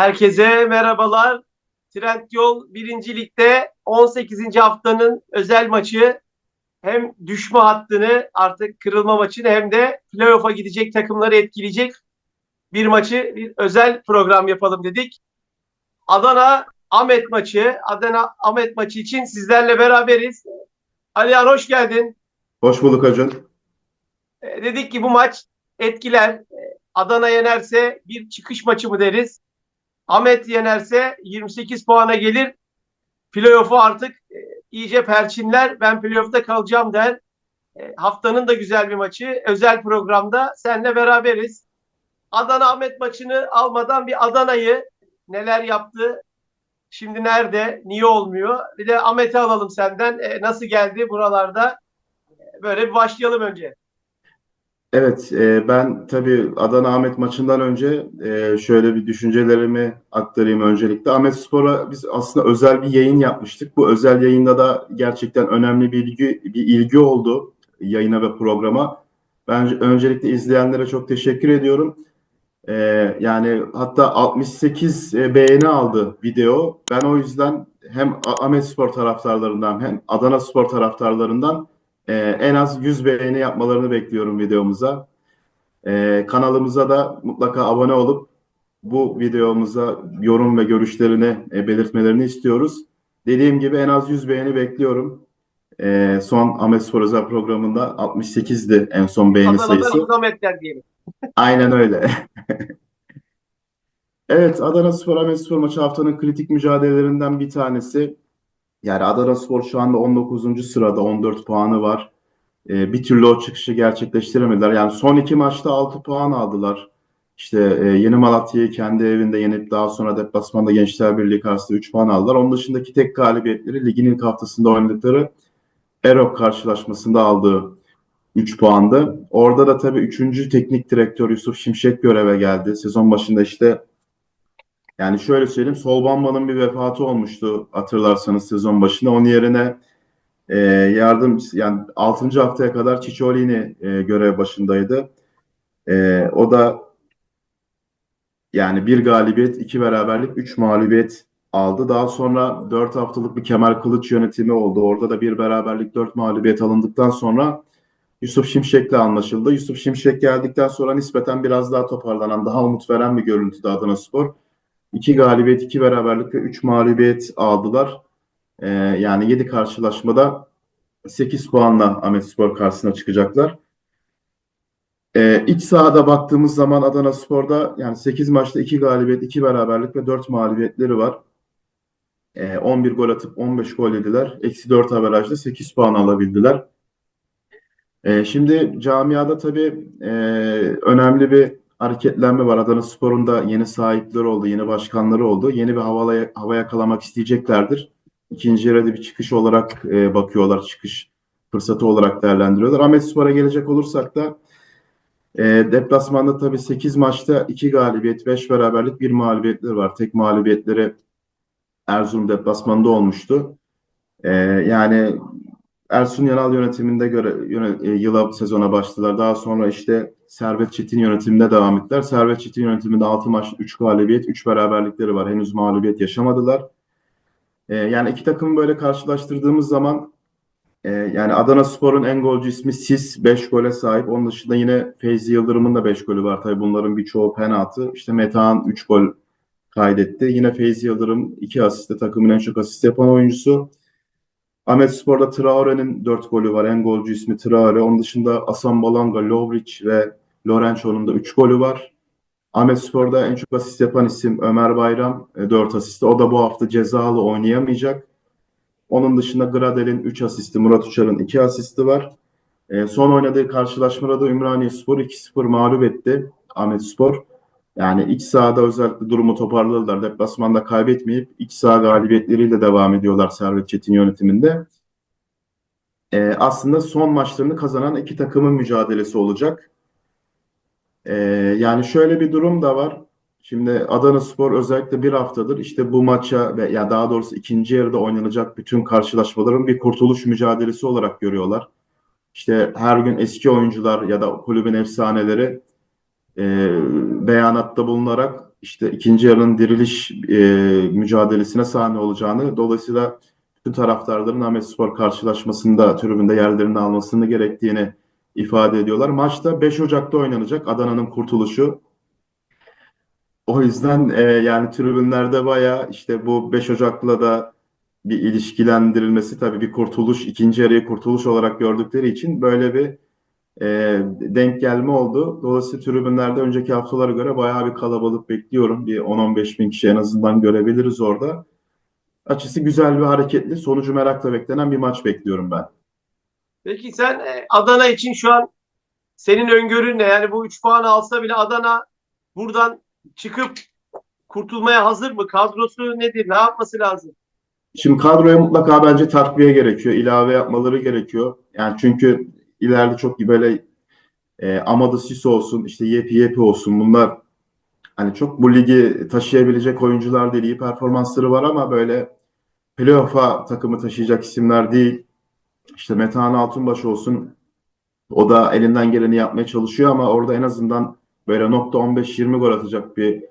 Herkese merhabalar. Trendyol 1. Lig'de 18. haftanın özel maçı hem düşme hattını artık kırılma maçını hem de playoff'a gidecek takımları etkileyecek bir maçı bir özel program yapalım dedik. Adana Ahmet maçı, Adana Ahmet maçı için sizlerle beraberiz. Alihan hoş geldin. Hoş bulduk Acun. E, dedik ki bu maç etkiler. E, Adana yenerse bir çıkış maçı mı deriz? Ahmet yenerse 28 puana gelir. Playoff'u artık e, iyice perçinler. Ben playoff'ta kalacağım der. E, haftanın da güzel bir maçı. Özel programda seninle beraberiz. Adana Ahmet maçını almadan bir Adana'yı neler yaptı, şimdi nerede, niye olmuyor? Bir de Ahmet'i alalım senden. E, nasıl geldi buralarda? Böyle bir başlayalım önce. Evet, e, ben tabii Adana Ahmet maçından önce e, şöyle bir düşüncelerimi aktarayım öncelikle. Ahmet Spor'a biz aslında özel bir yayın yapmıştık. Bu özel yayında da gerçekten önemli bir ilgi, bir ilgi oldu yayına ve programa. Ben öncelikle izleyenlere çok teşekkür ediyorum. E, yani hatta 68 e, beğeni aldı video. Ben o yüzden hem Ahmet Spor taraftarlarından hem Adana Spor taraftarlarından Ee, en az 100 beğeni yapmalarını bekliyorum videomuza. Ee, kanalımıza da mutlaka abone olup bu videomuza yorum ve görüşlerini e, belirtmelerini istiyoruz. Dediğim gibi en az 100 beğeni bekliyorum. Ee, son Ahmet Spor Özel programında 68'di en son beğeni Adana'dan sayısı. Ahmetler diyelim. Aynen öyle. Evet, Adana Spor Ahmet Spor maçı haftanın kritik mücadelelerinden bir tanesi. Yani Adana Spor şu anda 19. sırada 14 puanı var. Ee, bir türlü o çıkışı gerçekleştiremediler. Yani son iki maçta 6 puan aldılar. İşte e, Yeni Malatya'yı kendi evinde yenip daha sonra deplasmanda Gençler Birliği karşısında 3 puan aldılar. Onun dışındaki tek galibiyetleri ligin ilk haftasında oynadıkları Erok karşılaşmasında aldığı 3 puandı. Orada da tabii 3. teknik direktör Yusuf Şimşek göreve geldi. Sezon başında işte yani şöyle söyleyeyim Sol Bamba'nın bir vefatı olmuştu hatırlarsanız sezon başında. Onun yerine e, yardım yani 6. haftaya kadar Cicciolini e, görev başındaydı. E, o da yani bir galibiyet, iki beraberlik, üç mağlubiyet aldı. Daha sonra dört haftalık bir Kemal Kılıç yönetimi oldu. Orada da bir beraberlik, dört mağlubiyet alındıktan sonra Yusuf Şimşek'le anlaşıldı. Yusuf Şimşek geldikten sonra nispeten biraz daha toparlanan, daha umut veren bir görüntüdü Adana Spor. İki galibiyet, iki beraberlik ve üç mağlubiyet aldılar. Ee, yani yedi karşılaşmada 8 puanla Ahmet Spor karşısına çıkacaklar. Ee, iç sahada baktığımız zaman Adana Spor'da yani 8 maçta 2 galibiyet, 2 beraberlik ve 4 mağlubiyetleri var. Ee, 11 gol atıp 15 gol yediler. Eksi 4 averajda 8 puan alabildiler. Ee, şimdi camiada tabii e, önemli bir hareketlenme var. Adana Spor'un da yeni sahipleri oldu, yeni başkanları oldu. Yeni bir havala, hava yakalamak isteyeceklerdir. İkinci yarıda bir çıkış olarak e, bakıyorlar, çıkış fırsatı olarak değerlendiriyorlar. Ahmet Spor'a gelecek olursak da e, deplasmanda tabii 8 maçta 2 galibiyet, 5 beraberlik, 1 mağlubiyetleri var. Tek mağlubiyetleri Erzurum deplasmanında olmuştu. E, yani Ersun Yanal yönetiminde göre yöne, e, yıla sezona başladılar. Daha sonra işte Servet Çetin yönetiminde devam ettiler. Servet Çetin yönetiminde 6 maç 3 galibiyet, 3 beraberlikleri var. Henüz mağlubiyet yaşamadılar. E, yani iki takımı böyle karşılaştırdığımız zaman e, yani Adana Spor'un en golcü ismi Sis 5 gole sahip. Onun dışında yine Feyzi Yıldırım'ın da 5 golü var. Tabii bunların birçoğu penaltı. İşte Metehan 3 gol kaydetti. Yine Feyzi Yıldırım 2 asiste takımın en çok asist yapan oyuncusu. Ahmet Spor'da Traore'nin 4 golü var. En golcü ismi Traore. Onun dışında Asan Balanga, Lovric ve Lorenzo'nun da 3 golü var. Ahmet Spor'da en çok asist yapan isim Ömer Bayram 4 asiste. O da bu hafta cezalı oynayamayacak. Onun dışında Gradel'in 3 asisti, Murat Uçar'ın 2 asisti var. E, son oynadığı karşılaşmada da Ümraniye Spor 2-0 mağlup etti Ahmet Spor. Yani iç sahada özellikle durumu toparladılar. Deplasmanda kaybetmeyip iç saha galibiyetleriyle devam ediyorlar Servet Çetin yönetiminde. E, aslında son maçlarını kazanan iki takımın mücadelesi olacak. E, yani şöyle bir durum da var. Şimdi Adana Spor özellikle bir haftadır işte bu maça ve ya daha doğrusu ikinci yarıda oynanacak bütün karşılaşmaların bir kurtuluş mücadelesi olarak görüyorlar. İşte her gün eski oyuncular ya da kulübün efsaneleri e, beyanatta bulunarak işte ikinci yarının diriliş e, mücadelesine sahne olacağını, dolayısıyla bütün taraftarların Ahmetspor karşılaşmasında tribünde yerlerini almasını gerektiğini ifade ediyorlar. Maçta 5 Ocak'ta oynanacak Adana'nın kurtuluşu. O yüzden e, yani tribünlerde bayağı işte bu 5 Ocak'la da bir ilişkilendirilmesi tabii bir kurtuluş, ikinci yarıyı kurtuluş olarak gördükleri için böyle bir e, denk gelme oldu. Dolayısıyla tribünlerde önceki haftalara göre bayağı bir kalabalık bekliyorum. Bir 10-15 bin kişi en azından görebiliriz orada. Açısı güzel ve hareketli, sonucu merakla beklenen bir maç bekliyorum ben. Peki sen e, Adana için şu an senin öngörün ne? Yani bu 3 puan alsa bile Adana buradan çıkıp kurtulmaya hazır mı? Kadrosu nedir? Ne yapması lazım? Şimdi kadroya mutlaka bence takviye gerekiyor, ilave yapmaları gerekiyor. Yani çünkü ileride çok böyle e, Amadou Cissé olsun, işte Yepi Yepi olsun bunlar hani çok bu ligi taşıyabilecek oyuncular değil. İyi performansları var ama böyle playoff'a takımı taşıyacak isimler değil. İşte Metehan Altunbaş olsun. O da elinden geleni yapmaya çalışıyor ama orada en azından böyle nokta 15-20 gol atacak bir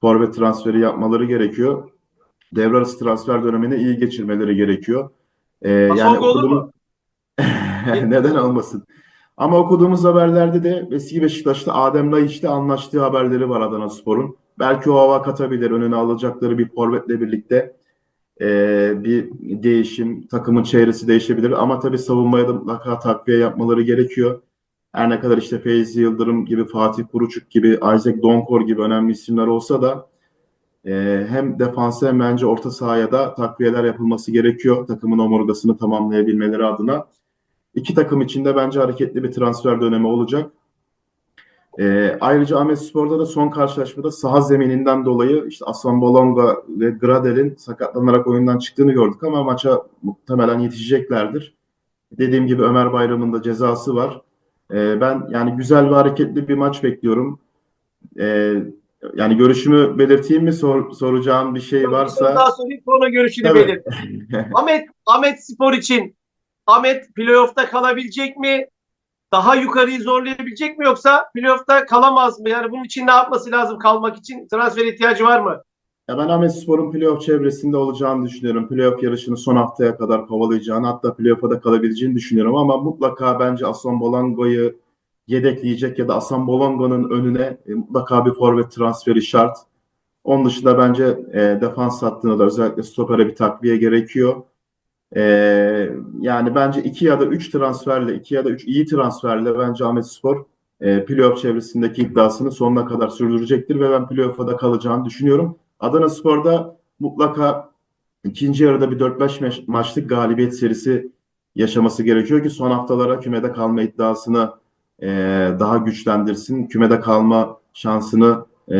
forvet transferi yapmaları gerekiyor. Devre arası transfer dönemini iyi geçirmeleri gerekiyor. Ee, yani Hasan olur mu? neden olmasın. Ama okuduğumuz haberlerde de eski Beşiktaş'ta Adem Laiç'le anlaştığı haberleri var Adanaspor'un. Belki o hava katabilir. Önüne alacakları bir forvetle birlikte ee, bir değişim, takımın çevresi değişebilir. Ama tabii savunmaya da mutlaka takviye yapmaları gerekiyor. Her ne kadar işte Feyzi Yıldırım gibi, Fatih Kuruçuk gibi, Isaac Donkor gibi önemli isimler olsa da e, hem defansa hem bence orta sahaya da takviyeler yapılması gerekiyor. Takımın omurgasını tamamlayabilmeleri adına. İki takım için de bence hareketli bir transfer dönemi olacak. E, ayrıca Ahmetspor'da da son karşılaşmada saha zemininden dolayı işte Aslan Bolonga ve Gradel'in sakatlanarak oyundan çıktığını gördük ama maça muhtemelen yetişeceklerdir. Dediğim gibi Ömer Bayram'ın da cezası var. E, ben yani güzel ve hareketli bir maç bekliyorum. E, yani görüşümü belirteyim mi? Sor, soracağım bir şey varsa. daha sonra görüşünü Tabii. belir. Ahmet, Ahmet Spor için Ahmet playoff'ta kalabilecek mi? Daha yukarıyı zorlayabilecek mi yoksa playoff'ta kalamaz mı? Yani bunun için ne yapması lazım kalmak için? Transfer ihtiyacı var mı? Ya ben Ahmetspor'un playoff çevresinde olacağını düşünüyorum. Playoff yarışını son haftaya kadar kovalayacağını hatta playoff'a da kalabileceğini düşünüyorum ama mutlaka bence Aslan Bolango'yu yedekleyecek ya da Aslan Bolango'nun önüne e, mutlaka bir forvet transferi şart. Onun dışında bence e, defans hattına da özellikle stopere bir takviye gerekiyor. E, yani bence iki ya da üç transferle, iki ya da üç iyi transferle bence Ahmetspor e, playoff çevresindeki iddiasını sonuna kadar sürdürecektir ve ben playoff'a da kalacağını düşünüyorum. Adana Spor'da mutlaka ikinci yarıda bir 4-5 maç- maçlık galibiyet serisi yaşaması gerekiyor ki son haftalara kümede kalma iddiasını e, daha güçlendirsin. Kümede kalma şansını e,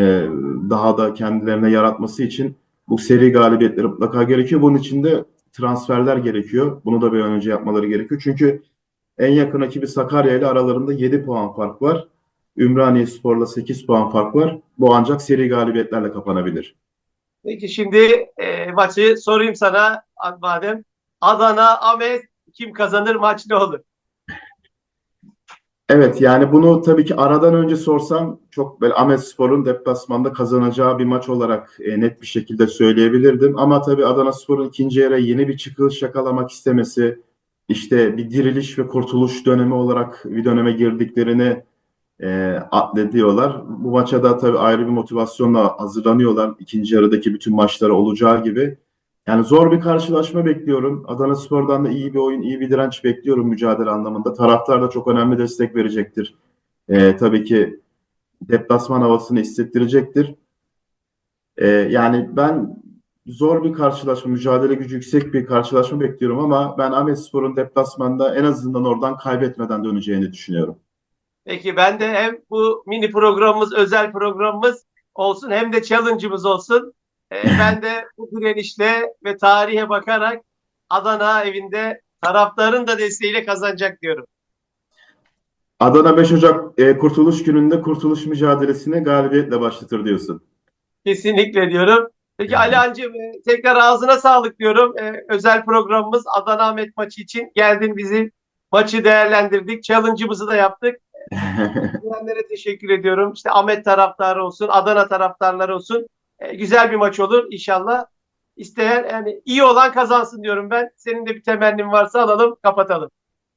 daha da kendilerine yaratması için bu seri galibiyetleri mutlaka gerekiyor. Bunun için de transferler gerekiyor. Bunu da bir an önce yapmaları gerekiyor. Çünkü en yakın rakibi Sakarya ile aralarında 7 puan fark var. Ümraniye Spor'la 8 puan fark var. Bu ancak seri galibiyetlerle kapanabilir. Peki şimdi e, maçı sorayım sana madem. Adana, Ahmet kim kazanır maç ne olur? Evet yani bunu tabii ki aradan önce sorsam çok böyle Ahmetspor'un deplasmanda kazanacağı bir maç olarak e, net bir şekilde söyleyebilirdim. Ama tabii Adanaspor'un ikinci yere yeni bir çıkış yakalamak istemesi, işte bir diriliş ve kurtuluş dönemi olarak bir döneme girdiklerini e, addediyorlar. Bu maça da tabii ayrı bir motivasyonla hazırlanıyorlar. İkinci yarıdaki bütün maçlara olacağı gibi. Yani zor bir karşılaşma bekliyorum. Adana Spor'dan da iyi bir oyun, iyi bir direnç bekliyorum mücadele anlamında. Taraftar da çok önemli destek verecektir. Ee, tabii ki deplasman havasını hissettirecektir. Ee, yani ben zor bir karşılaşma, mücadele gücü yüksek bir karşılaşma bekliyorum ama ben Ahmet Spor'un deplasmanda en azından oradan kaybetmeden döneceğini düşünüyorum. Peki ben de hem bu mini programımız, özel programımız olsun hem de challenge'ımız olsun. E, ben de bu direnişle ve tarihe bakarak Adana evinde taraftarın da desteğiyle kazanacak diyorum. Adana 5 Ocak e, Kurtuluş Günü'nde kurtuluş mücadelesine galibiyetle başlatır diyorsun. Kesinlikle diyorum. Peki Alihan'cığım e, tekrar ağzına sağlık diyorum. E, özel programımız Adana Ahmet maçı için geldin bizi maçı değerlendirdik. Challenge'ımızı da yaptık. İzleyenlere teşekkür ediyorum. İşte Ahmet taraftarı olsun, Adana taraftarları olsun. E, güzel bir maç olur inşallah. İsteyen yani iyi olan kazansın diyorum ben. Senin de bir temennin varsa alalım, kapatalım.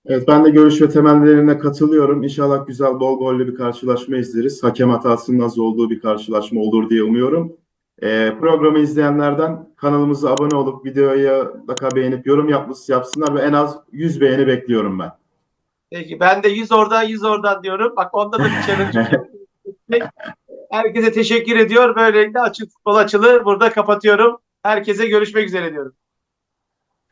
Evet ben de görüş ve temellerine katılıyorum. İnşallah güzel bol gollü bir karşılaşma izleriz. Hakem hatasının az olduğu bir karşılaşma olur diye umuyorum. Ee, programı izleyenlerden kanalımıza abone olup videoya mutlaka beğenip yorum yapması yapsınlar ve en az 100 beğeni bekliyorum ben. Peki ben de 100 oradan 100 oradan diyorum. Bak onda da bir challenge. Herkese teşekkür ediyor. Böylelikle açık futbol açılı burada kapatıyorum. Herkese görüşmek üzere diyorum.